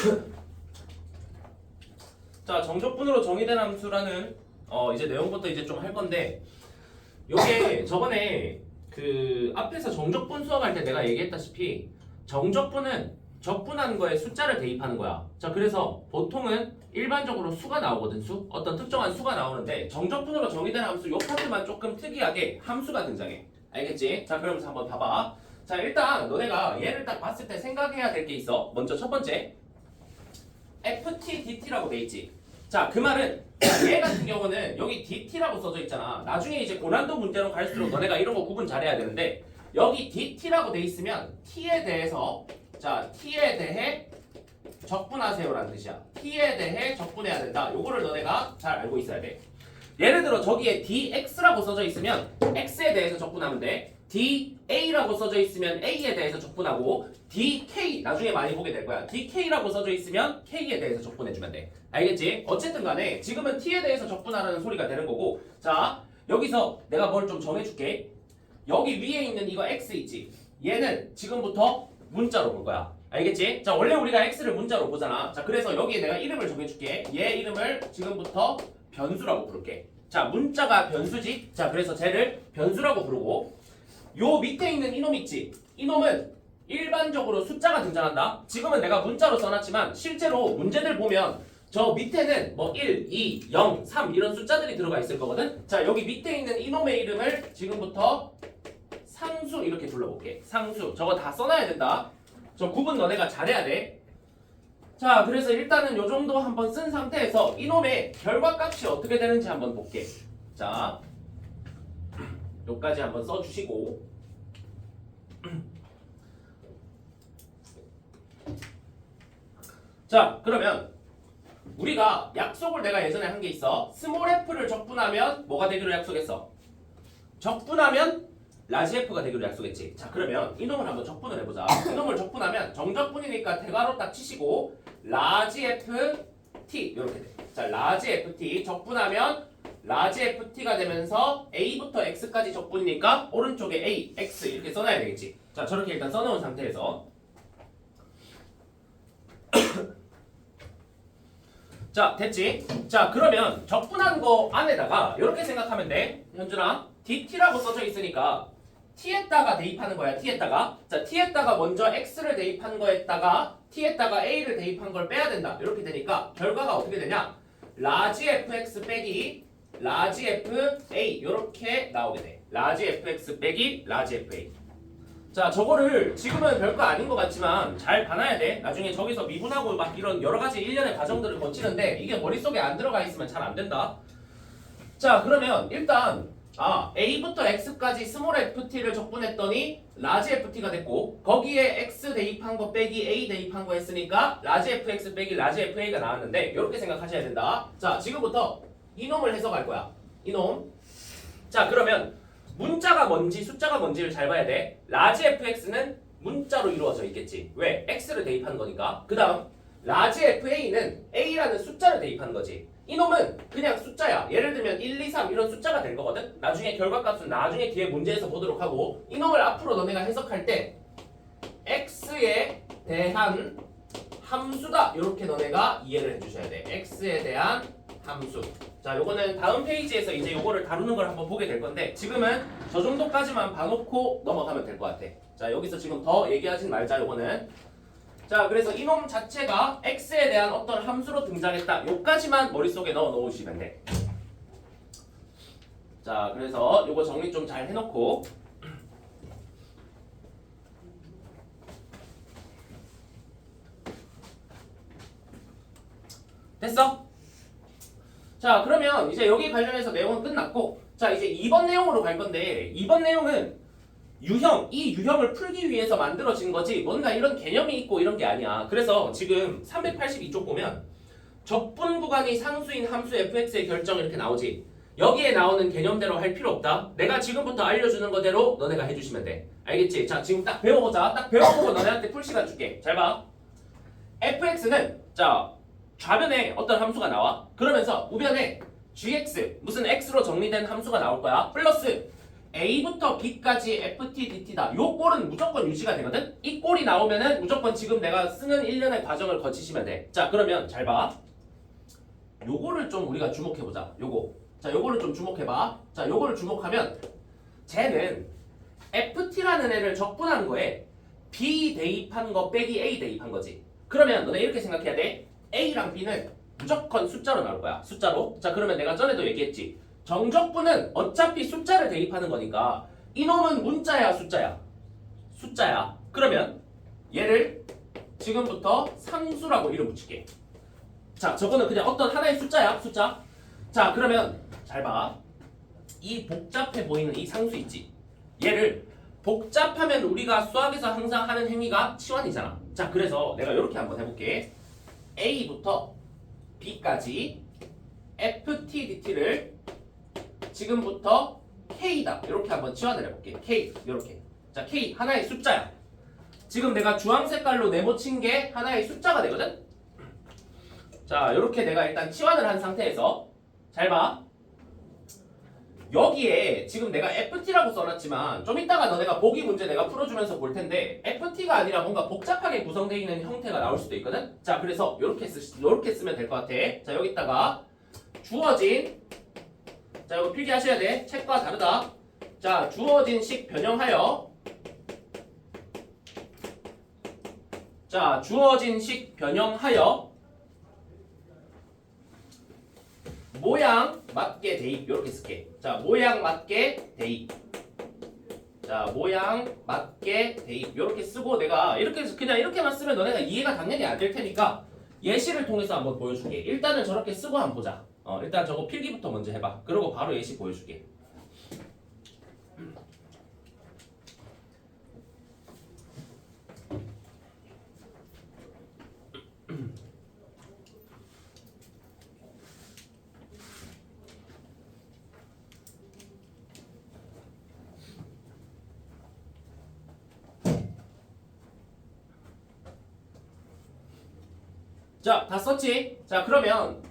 자, 정적분으로 정의된 함수라는 어 이제 내용부터 이제 좀 할 건데 요게 저번에 그 앞에서 정적분 수업할 때 내가 얘기했다시피 정적분은 적분한 거에 숫자를 대입하는 거야. 자, 그래서 보통은 일반적으로 수가 나오거든, 수. 어떤 특정한 수가 나오는데 정적분으로 정의된 함수 요 파트만 조금 특이하게 함수가 등장해. 알겠지? 자, 그러면서 한번 봐봐. 자, 일단 너네가 얘를 딱 봤을 때 생각해야 될 게 있어. 먼저 첫 번째. FT, DT라고 돼 있지. 자, 그 말은 얘 같은 경우는 여기 DT라고 써져 있잖아. 나중에 이제 고난도 문제로 갈수록 너네가 이런 거 구분 잘해야 되는데 여기 DT라고 돼 있으면 T에 대해서 자, T에 대해 적분하세요라는 뜻이야. T에 대해 적분해야 된다. 요거를 너네가 잘 알고 있어야 돼. 예를 들어 저기에 dx라고 써져 있으면 x에 대해서 적분하면 돼. Da라고 써져 있으면 a에 대해서 적분하고 dk 나중에 많이 보게 될 거야. dk라고 써져 있으면 k에 대해서 적분해 주면 돼. 알겠지? 어쨌든 간에 지금은 t에 대해서 적분하라는 소리가 되는 거고 자 여기서 내가 뭘 좀 정해줄게. 여기 위에 있는 이거 x 있지? 얘는 지금부터 문자로 볼 거야. 알겠지? 자 원래 우리가 x를 문자로 보잖아. 자 그래서 여기에 내가 이름을 정해줄게. 얘 이름을 지금부터 변수라고 부를게. 자, 문자가 변수지. 자, 그래서 쟤를 변수라고 부르고 요 밑에 있는 이놈 있지. 이놈은 일반적으로 숫자가 등장한다. 지금은 내가 문자로 써놨지만 실제로 문제들 보면 저 밑에는 뭐 1, 2, 0, 3 이런 숫자들이 들어가 있을 거거든. 자, 여기 밑에 있는 이놈의 이름을 지금부터 상수 이렇게 불러볼게. 상수. 저거 다 써놔야 된다. 저 구분 너네가 잘해야 돼. 자, 그래서 일단은 요 정도 한번 쓴 상태에서 이놈의 결과값이 어떻게 되는지 한번 볼게. 자, 요까지 한번 써주시고. 자, 그러면 우리가 약속을 내가 예전에 한 게 있어. 스몰 f를 적분하면 뭐가 되기로 약속했어? 적분하면 라지 f가 되기로 약속했지. 자, 그러면 이놈을 한번 적분을 해보자. 이놈을 적분하면 정적분이니까 대괄호 딱 치시고 라지 f t 이렇게 돼. 자, 라지 f t 적분하면 라지 f t가 되면서 a부터 x까지 적분이니까 오른쪽에 a, x 이렇게 써놔야 되겠지. 자, 저렇게 일단 써놓은 상태에서 자, 됐지? 자, 그러면 적분한 거 안에다가 이렇게 생각하면 돼. 현준아, dt라고 써져 있으니까 t에다가 대입하는 거야. t에다가. 자, t에다가 먼저 x를 대입한 거에다가 t에다가 a를 대입한 걸 빼야 된다. 이렇게 되니까 결과가 어떻게 되냐? 라지 fx 빼기 라지 fa 이렇게 나오게 돼. 라지 fx 빼기 라지 fa. 자, 저거를 지금은 별거 아닌 것 같지만 잘 봐놔야 돼. 나중에 저기서 미분하고 막 이런 여러 가지 일련의 과정들을 거치는데 이게 머릿속에 안 들어가 있으면 잘 안 된다. 자, 그러면 일단 아, a부터 x까지 스몰 ft를 적분했더니 라지 ft가 됐고 거기에 x 대입한 거 빼기 a 대입한 거 했으니까 라지 fx 빼기 라지 fa가 나왔는데 이렇게 생각하셔야 된다. 자, 지금부터 이놈을 해석할 거야. 이놈. 자, 그러면 문자가 뭔지 숫자가 뭔지를 잘 봐야 돼. 라지 fx는 문자로 이루어져 있겠지. 왜? x를 대입한 거니까. 그 다음 라지 fa는 a라는 숫자를 대입한 거지. 이놈은 그냥 숫자야. 예를 들면 1, 2, 3 이런 숫자가 될 거거든. 나중에 결과값은 나중에 뒤에 문제에서 보도록 하고 이놈을 앞으로 너네가 해석할 때 x에 대한 함수다. 이렇게 너네가 이해를 해주셔야 돼. x에 대한 함수. 자, 요거는 다음 페이지에서 이제 요거를 다루는 걸 한번 보게 될 건데 지금은 저 정도까지만 봐놓고 넘어가면 될 것 같아. 자, 여기서 지금 더 얘기하진 말자. 요거는 자, 그래서 이놈 자체가 x에 대한 어떤 함수로 등장했다. 요까지만 머릿속에 넣어 놓으시면 돼. 자, 그래서 요거 정리 좀 잘 해놓고 됐어? 자, 그러면 이제 여기 관련해서 내용은 끝났고 자, 이제 2번 내용으로 갈 건데 2번 내용은 유형, 이 유형을 풀기 위해서 만들어진 거지 뭔가 이런 개념이 있고 이런 게 아니야. 그래서 지금 382쪽 보면 적분 구간이 상수인 함수 fx의 결정 이렇게 나오지. 여기에 나오는 개념대로 할 필요 없다. 내가 지금부터 알려주는 거대로 너네가 해주시면 돼. 알겠지? 자, 지금 딱 배워보자. 딱 배워보고 너네한테 풀 시간 줄게. 잘 봐. fx는 자 좌변에 어떤 함수가 나와. 그러면서 우변에 gx 무슨 x로 정리된 함수가 나올 거야. 플러스 A부터 B까지 FT, DT다. 요 꼴은 무조건 유지가 되거든? 이 꼴이 나오면은 무조건 지금 내가 쓰는 1년의 과정을 거치시면 돼. 자, 그러면 잘 봐. 요거를 좀 우리가 주목해 보자. 요거. 자, 요거를 좀 주목해 봐. 자, 요거를 주목하면 쟤는 FT라는 애를 적분한 거에 B 대입한 거 빼기 A 대입한 거지. 그러면 너네 이렇게 생각해야 돼. A랑 B는 무조건 숫자로 나올 거야. 숫자로. 자, 그러면 내가 전에도 얘기했지. 정적분은 어차피 숫자를 대입하는 거니까 이놈은 문자야, 숫자야. 숫자야. 그러면 얘를 지금부터 상수라고 이름 붙일게. 자, 저거는 그냥 어떤 하나의 숫자야, 숫자. 자, 그러면 잘 봐. 이 복잡해 보이는 이 상수 있지. 얘를 복잡하면 우리가 수학에서 항상 하는 행위가 치환이잖아. 자, 그래서 내가 이렇게 한번 해볼게. A부터 B까지 FT, DT를 지금부터 K다. 이렇게 한번 치환을 해볼게. K 이렇게. 자, K 하나의 숫자야. 지금 내가 주황 색깔로 네모친 게 하나의 숫자가 되거든. 자, 이렇게 내가 일단 치환을 한 상태에서 잘 봐. 여기에 지금 내가 FT라고 써놨지만 좀 이따가 너네가 보기 문제 내가 풀어주면서 볼 텐데 FT가 아니라 뭔가 복잡하게 구성되어 있는 형태가 나올 수도 있거든. 자, 그래서 이렇게 쓰 이렇게 쓰면 될 것 같아. 자, 여기다가 주어진 자, 이거 필기하셔야 돼. 책과 다르다. 자, 주어진 식 변형하여 자, 주어진 식 변형하여 모양 맞게 대입 이렇게 쓸게. 자, 모양 맞게 대입. 자, 모양 맞게 대입 이렇게 쓰고 내가 이렇게 그냥 이렇게만 쓰면 너네가 이해가 당연히 안 될 테니까 예시를 통해서 한번 보여줄게. 일단은 저렇게 쓰고 한번 보자. 어, 일단 저거 필기부터 먼저 해봐. 그리고 바로 예시 보여줄게. 자, 다 썼지? 자, 그러면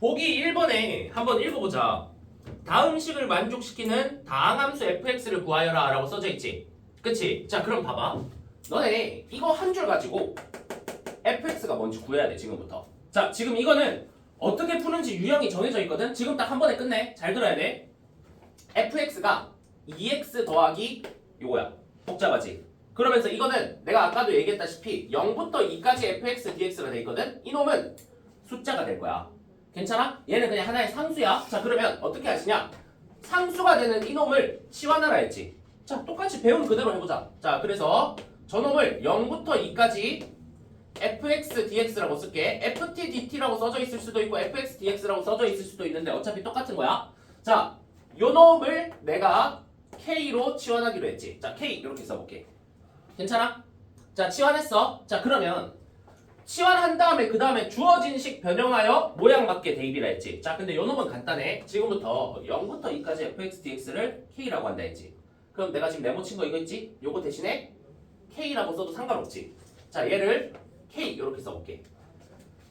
보기 1번에 한번 읽어보자. 다음 식을 만족시키는 다항함수 fx를 구하여라 라고 써져 있지. 그치? 자, 그럼 봐봐. 너네 이거 한 줄 가지고 fx가 뭔지 구해야 돼, 지금부터. 자, 지금 이거는 어떻게 푸는지 유형이 정해져 있거든? 지금 딱 한 번에 끝내. 잘 들어야 돼. fx가 2x 더하기 요거야. 복잡하지? 그러면서 이거는 내가 아까도 얘기했다시피 0부터 2까지 fx dx가 돼 있거든. 이놈은 숫자가 될 거야. 괜찮아? 얘는 그냥 하나의 상수야. 자 그러면 어떻게 하시냐? 상수가 되는 이놈을 치환하라 했지. 자 똑같이 배운 그대로 해보자. 자 그래서 저놈을 0부터 2까지 fx dx라고 쓸게. ft dt라고 써져 있을 수도 있고 fx dx라고 써져 있을 수도 있는데 어차피 똑같은 거야. 자 요놈을 내가 k로 치환하기로 했지. 자 k 이렇게 써볼게. 괜찮아? 자 치환했어. 자 그러면 치환한 다음에 그 다음에 주어진 식 변형하여 모양 맞게 대입이라 했지. 자 근데 요 놈은 간단해. 지금부터 0부터 2까지 fx dx를 k라고 한다 했지. 그럼 내가 지금 네모 친 거 이거 있지? 요거 대신에 k라고 써도 상관없지. 자 얘를 k 이렇게 써볼게.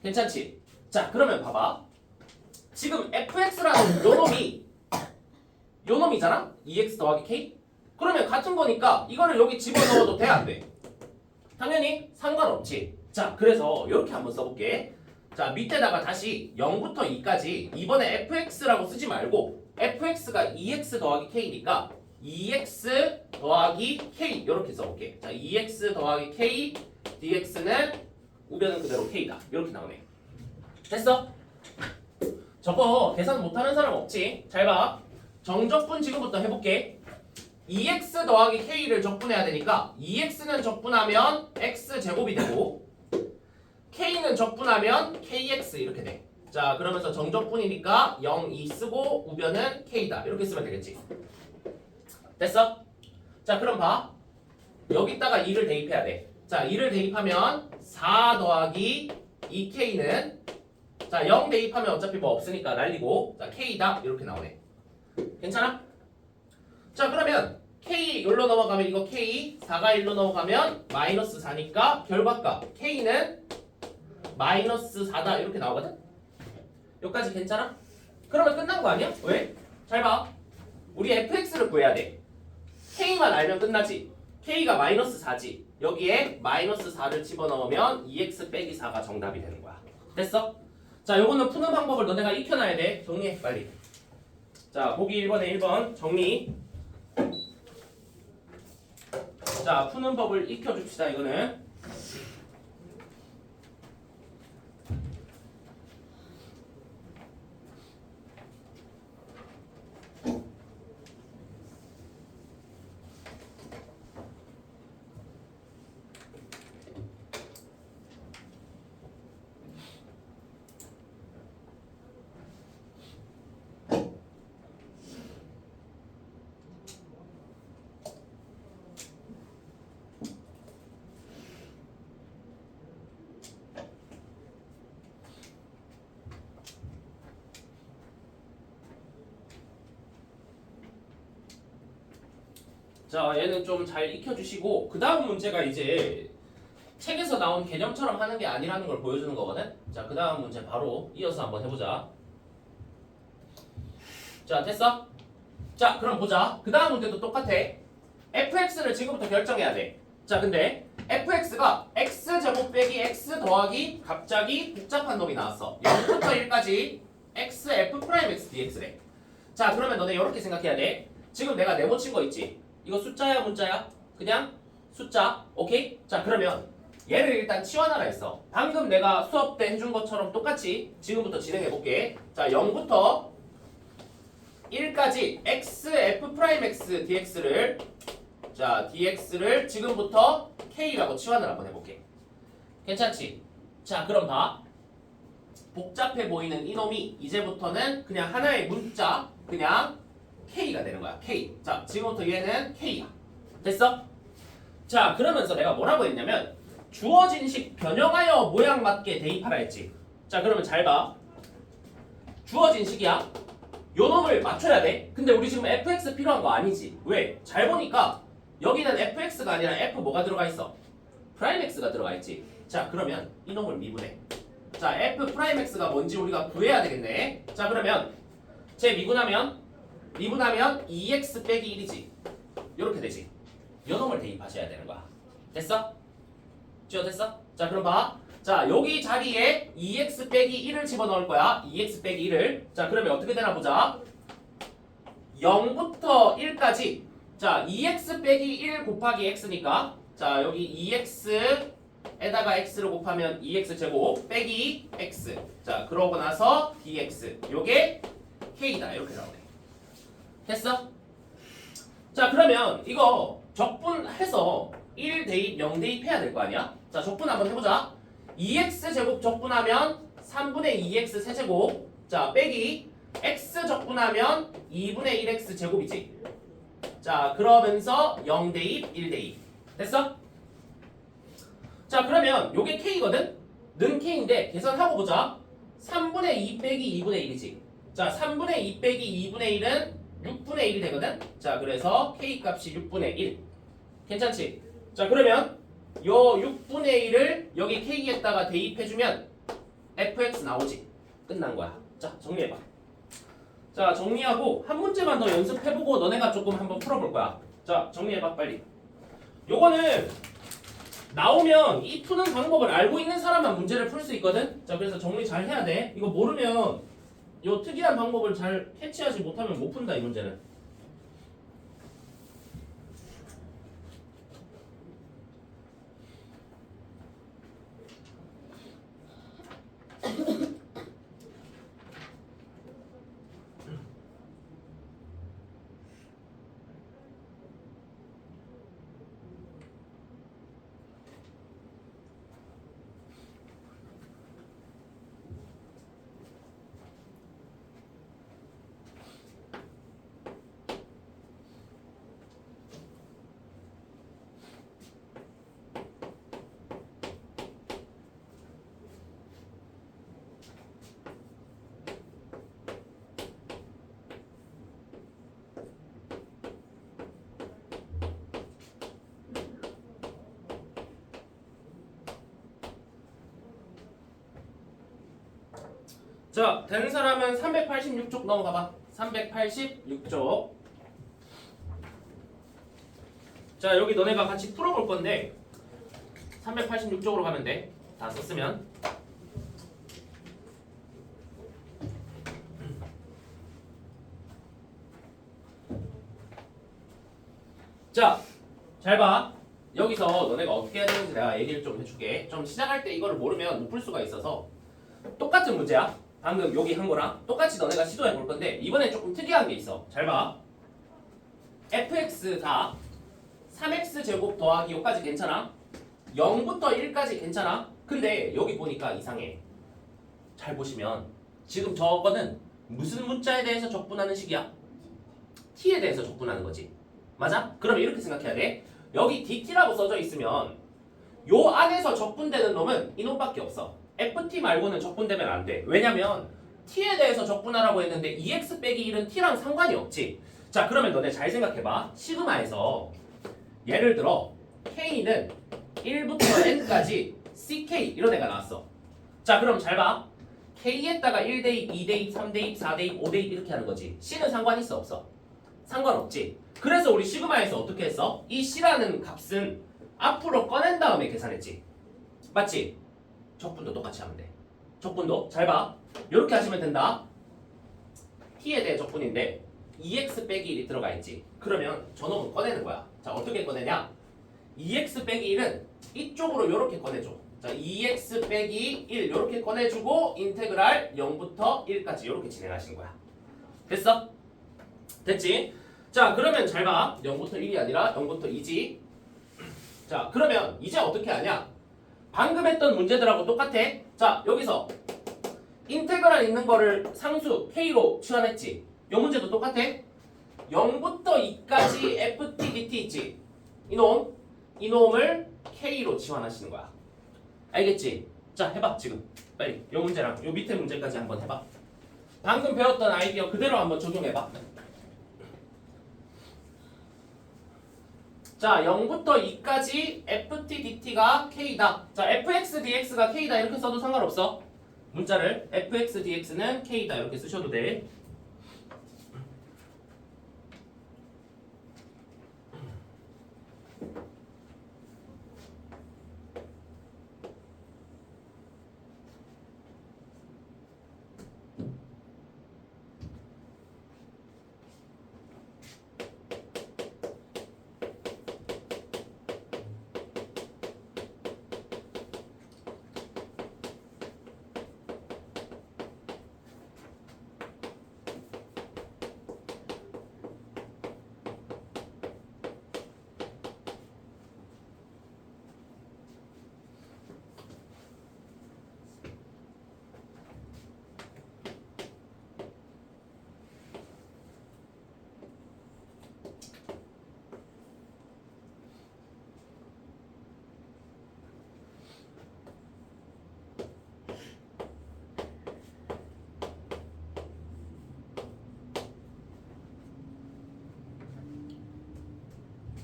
괜찮지? 자 그러면 봐봐. 지금 fx라는 요 놈이 요 놈이잖아? 2x 더하기 k? 그러면 같은 거니까 이거를 여기 집어넣어도 돼 안 돼? 당연히 상관없지. 자, 그래서 이렇게 한번 써볼게. 자, 밑에다가 다시 0부터 2까지 이번에 fx라고 쓰지 말고 fx가 2x 더하기 k니까 2x 더하기 k 이렇게 써볼게. 자, 2x 더하기 k dx는 우변은 그대로 k다. 이렇게 나오네. 됐어? 저거 계산 못하는 사람 없지? 잘 봐. 정적분 지금부터 해볼게. 2x 더하기 k를 적분해야 되니까 2x는 적분하면 x 제곱이 되고 k는 적분하면 kx 이렇게 돼. 자 그러면서 정적분이니까 0, 2 쓰고 우변은 k다 이렇게 쓰면 되겠지. 됐어? 자 그럼 봐. 여기다가 2를 대입해야 돼. 자 2를 대입하면 4 더하기 2k는 자 0 대입하면 어차피 뭐 없으니까 날리고 자 k다 이렇게 나오네. 괜찮아? 자 그러면 K 여기로 넘어가면 이거 K 4가 1로 넘어가면 마이너스 4니까 결과값 K는 마이너스 4다 이렇게 나오거든? 여기까지 괜찮아? 그러면 끝난 거 아니야? 왜? 잘 봐. 우리 fx를 구해야 돼. k만 알면 끝나지. k가 마이너스 4지. 여기에 마이너스 4를 집어넣으면 2x 빼기 4가 정답이 되는 거야. 됐어? 자, 요거는 푸는 방법을 너네가 익혀놔야 돼. 정리해, 빨리. 자, 보기 1번에 1번 정리. 자, 푸는 법을 익혀줍시다, 이거는. 자, 얘는 좀 잘 익혀주시고 그 다음 문제가 이제 책에서 나온 개념처럼 하는 게 아니라는 걸 보여주는 거거든. 자, 그 다음 문제 바로 이어서 한번 해보자. 자, 됐어? 자, 그럼 보자. 그 다음 문제도 똑같아. fx를 지금부터 결정해야 돼. 자, 근데 fx가 x 제곱 빼기 x 더하기 갑자기 복잡한 놈이 나왔어. 0부터 1까지 x f 프라임 x dx래. 자, 그러면 너네 이렇게 생각해야 돼. 지금 내가 네모 친 거 있지? 이거 숫자야 문자야? 그냥 숫자. 오케이? 자, 그러면 얘를 일단 치환하라 했어. 방금 내가 수업 때 해준 것처럼 똑같이 지금부터 진행해 볼게. 자, 0부터 1까지 x f 프라임 x dx를 자 dx를 지금부터 k라고 치환을 한번 해볼게. 괜찮지? 자 그럼 봐. 복잡해 보이는 이놈이 이제부터는 그냥 하나의 문자 그냥 k가 되는 거야. k. 자 지금부터 얘는 k야. 됐어? 자 그러면서 내가 뭐라고 했냐면 주어진 식 변형하여 모양 맞게 대입하라 했지. 자 그러면 잘 봐. 주어진 식이야. 요 놈을 맞춰야 돼. 근데 우리 지금 fx 필요한 거 아니지. 왜? 잘 보니까 여기는 fx가 아니라 f 뭐가 들어가 있어? 프라임 x가 들어가 있지. 자, 그러면 이 놈을 미분해. 자, f 프라임 x가 뭔지 우리가 구해야 되겠네. 자, 그러면 제 미분하면 미분하면 2x 빼기 1이지. 이렇게 되지. 요 놈을 대입하셔야 되는 거야. 됐어? 쥐어 됐어? 자, 그럼 봐. 자, 여기 자리에 2x 빼기 1을 집어넣을 거야. 2x 빼기 1을. 자, 그러면 어떻게 되나 보자. 0부터 1까지. 자, 2x 빼기 1 곱하기 x니까. 자, 여기 2x에다가 x를 곱하면 2x 제곱 빼기 x. 자, 그러고 나서 dx. 요게 k다. 이렇게 나오네. 됐어? 자, 그러면 이거 적분해서 1 대입, 0 대입해야 될 거 아니야? 자, 적분 한번 해보자. 2x 제곱 적분하면 3분의 2x 세제곱 자 빼기 x 적분하면 2분의 1x 제곱이지 자 그러면서 0 대입 1 대입 됐어? 자 그러면 요게 k거든? 는 k인데 계산하고 보자 3분의 2 빼기 2분의 1이지 자 3분의 2 빼기 2분의 1은 6분의 1이 되거든? 자 그래서 k 값이 6분의 1 괜찮지? 자 그러면 요 6분의 1을 여기 k에다가 대입해주면 fx 나오지. 끝난 거야. 자, 정리해봐. 자, 정리하고 한 문제만 더 연습해보고 너네가 조금 한번 풀어볼 거야. 자, 정리해봐, 빨리. 요거는 나오면 이 푸는 방법을 알고 있는 사람만 문제를 풀 수 있거든? 자, 그래서 정리 잘 해야 돼. 이거 모르면 요 특이한 방법을 잘 캐치하지 못하면 못 푼다, 이 문제는. 자, 되는 사람은 386쪽 넘어가봐. 386쪽. 자 여기 너네가 같이 풀어볼 건데 386쪽으로 가면 돼. 다 썼으면. 자, 잘 봐. 여기서 너네가 어떻게 해야 되는지 내가 얘기를 좀 해줄게. 좀 시작할 때 이거를 모르면 못 풀 수가 있어서 똑같은 문제야. 방금 여기 한 거랑 똑같이 너네가 시도해 볼 건데 이번엔 조금 특이한 게 있어. 잘 봐. fx가 3x 제곱 더하기 여기까지 괜찮아? 0부터 1까지 괜찮아? 근데 여기 보니까 이상해. 잘 보시면 지금 저거는 무슨 문자에 대해서 적분하는 식이야? t에 대해서 적분하는 거지. 맞아? 그럼 이렇게 생각해야 돼. 여기 dt라고 써져 있으면 요 안에서 적분되는 놈은 이놈밖에 없어. Ft 말고는 적분되면 안 돼. 왜냐면 t에 대해서 적분하라고 했는데 2x 빼기 1은 t랑 상관이 없지. 자 그러면 너네 잘 생각해봐. 시그마에서 예를 들어 k는 1부터 n까지 ck 이런 애가 나왔어. 자 그럼 잘 봐. k에다가 1대입, 2대입, 3대입, 4대입, 5대입 이렇게 하는 거지. c는 상관 있어 없어? 상관없지. 그래서 우리 시그마에서 어떻게 했어? 이 c라는 값은 앞으로 꺼낸 다음에 계산했지. 맞지? 적분도 똑같이 하면 돼. 적분도 잘 봐. 이렇게 하시면 된다. t에 대해 적분인데 2x 빼기 1이 들어가 있지. 그러면 저놈은 꺼내는 거야. 자 어떻게 꺼내냐? 2x 빼기 1은 이쪽으로 이렇게 꺼내줘. 자 2x 빼기 1 이렇게 꺼내주고 인테그랄 0부터 1까지 이렇게 진행하시는 거야. 됐어? 됐지? 자 그러면 잘 봐. 0부터 1이 아니라 0부터 2지. 자 그러면 이제 어떻게 하냐? 방금 했던 문제들하고 똑같아. 자 여기서 인테그랄 있는 거를 상수 k로 치환했지. 요 문제도 똑같아. 0부터 2까지 ft dt 있지. 이놈 이놈을 k로 치환하시는 거야. 알겠지? 자 해봐 지금 빨리 요 문제랑 요 밑에 문제까지 한번 해봐. 방금 배웠던 아이디어 그대로 한번 적용해봐. 자 0부터 2까지 ft dt가 k다. 자 fx dx가 k다 이렇게 써도 상관없어. 문자를 fx dx는 k다 이렇게 쓰셔도 돼.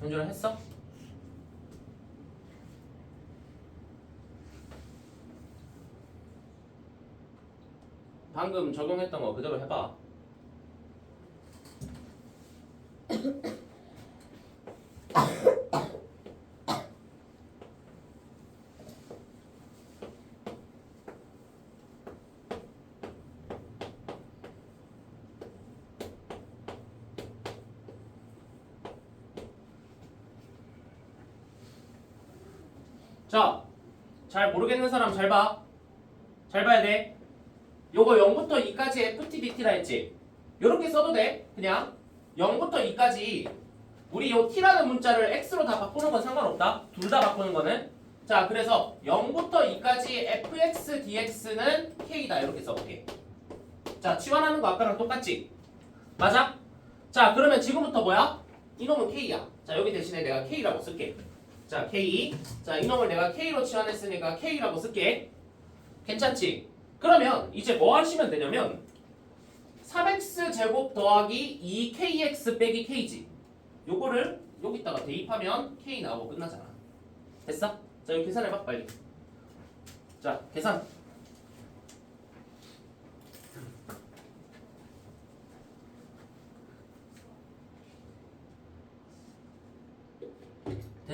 현준아 했어? 방금 적용했던 거 그대로 해봐. 자, 잘 모르겠는 사람 잘 봐. 잘 봐야 돼. 요거 0부터 2까지 FTDT라 했지. 요렇게 써도 돼. 그냥 0부터 2까지 우리 요 t라는 문자를 x로 다 바꾸는 건 상관없다. 둘 다 바꾸는 거는. 자, 그래서 0부터 2까지 fx dx는 k다. 이렇게 써볼게. 자, 치환하는 거 아까랑 똑같지? 맞아? 자, 그러면 지금부터 뭐야? 이놈은 k야. 자, 여기 대신에 내가 k라고 쓸게. 자, K. 자, 이놈을 내가 K로 치환했으니까 K라고 쓸게. 괜찮지? 그러면 이제 뭐 하시면 되냐면 3x 제곱 더하기 2kx 빼기 k지. 요거를 여기다가 대입하면 k 나오고 끝나잖아. 됐어? 자, 이거 계산해봐 빨리. 자, 계산.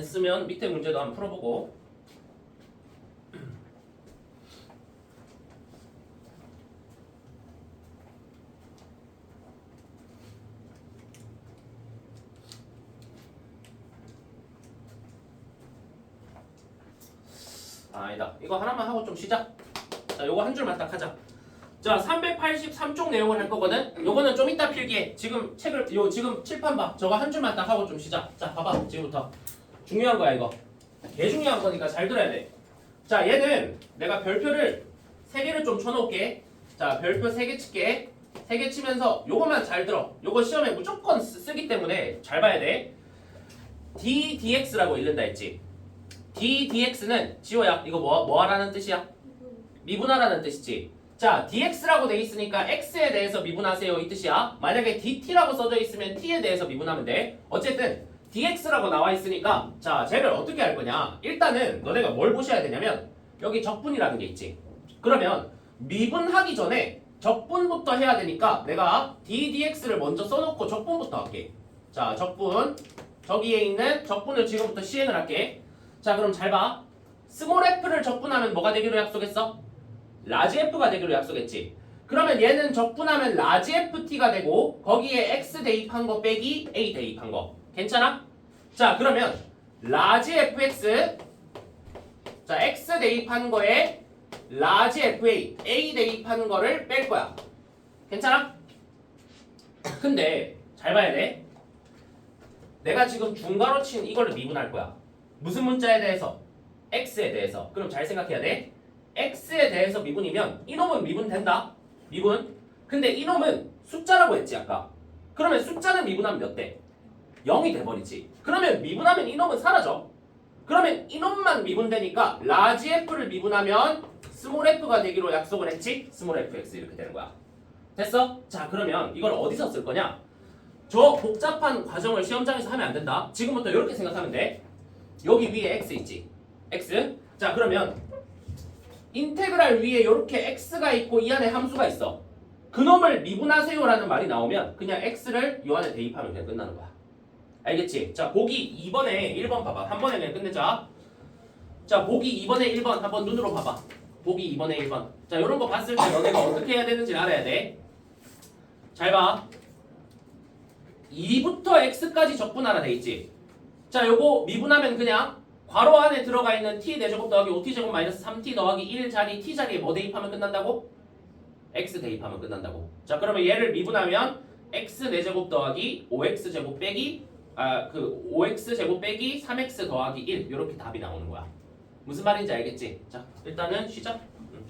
됐으면 밑에 문제도 한번 풀어보고 아, 아니다. 이거 하나만 하고 좀 쉬자. 자, 요거 한 줄만 딱 하자. 자, 383쪽 내용을 할 거거든. 요거는 좀 이따 필기해. 지금 책을 요 지금 칠판 봐. 저거 한 줄만 딱 하고 좀 쉬자. 자, 봐봐. 지금부터. 중요한 거야, 이거. 개 중요한 거니까 잘 들어야 돼. 자, 얘는 내가 별표를 세 개를 좀 쳐놓을게. 자, 별표 세개 칠게. 세개 치면서 요거만 잘 들어. 요거 시험에 무조건 쓰, 쓰기 때문에 잘 봐야 돼. d dx라고 읽는다 했지. d dx는 지호야. 이거 뭐 뭐 하라는 뜻이야? 미분하라는 뜻이지. 자, dx라고 돼 있으니까 x에 대해서 미분하세요 이 뜻이야. 만약에 dt라고 써져 있으면 t에 대해서 미분하면 돼. 어쨌든 dx라고 나와 있으니까 자, 쟤를 어떻게 할 거냐? 일단은 너네가 뭘 보셔야 되냐면 여기 적분이라는 게 있지. 그러면 미분하기 전에 적분부터 해야 되니까 내가 d dx를 먼저 써놓고 적분부터 할게. 자, 적분 저기에 있는 적분을 지금부터 시행을 할게. 자, 그럼 잘 봐. 스몰 f를 적분하면 뭐가 되기로 약속했어? 라지 f가 되기로 약속했지. 그러면 얘는 적분하면 라지 ft가 되고 거기에 x 대입한 거 빼기 a 대입한 거. 괜찮아? 자, 그러면 라지 fx 자, x 대입한 거에 라지 fa a 대입한 거를 뺄 거야. 괜찮아? 근데 잘 봐야 돼. 내가 지금 중괄호 친 이걸로 미분할 거야. 무슨 문자에 대해서? x에 대해서. 그럼 잘 생각해야 돼. x에 대해서 미분이면 이놈은 미분된다. 미분. 근데 이놈은 숫자라고 했지 아까. 그러면 숫자는 미분하면 몇 대? 0이 돼버리지. 그러면 미분하면 이놈은 사라져. 그러면 이놈만 미분되니까 라지 f를 미분하면 스몰 f가 되기로 약속을 했지. 스몰 fx 이렇게 되는 거야. 됐어? 자 그러면 이걸 어디서 쓸 거냐? 저 복잡한 과정을 시험장에서 하면 안 된다. 지금부터 이렇게 생각하면 돼. 여기 위에 x 있지. x. 자 그러면 인테그랄 위에 이렇게 x가 있고 이 안에 함수가 있어. 그놈을 미분하세요라는 말이 나오면 그냥 x를 이 안에 대입하면 그냥 끝나는 거야. 알겠지? 자 보기 2번에 1번 봐봐. 한 번에 그냥 끝내자. 자 보기 2번에 1번 한번 눈으로 봐봐. 보기 2번에 1번. 자 이런 거 봤을 때 너네가 어떻게 해야 되는지 알아야 돼. 잘 봐. 2부터 x까지 적분하라 돼 있지. 자, 요거 미분하면 그냥 괄호 안에 들어가 있는 t 4제곱 더하기 5t 제곱 마이너스 3t 더하기 1 자리 t 자리에 뭐 대입하면 끝난다고? x 대입하면 끝난다고. 자, 그러면 얘를 미분하면 x 4제곱 더하기 5x 제곱 빼기 아, 그 5x 제곱 빼기 3x 더하기 1 이렇게 답이 나오는 거야. 무슨 말인지 알겠지? 자, 일단은 시작. 응.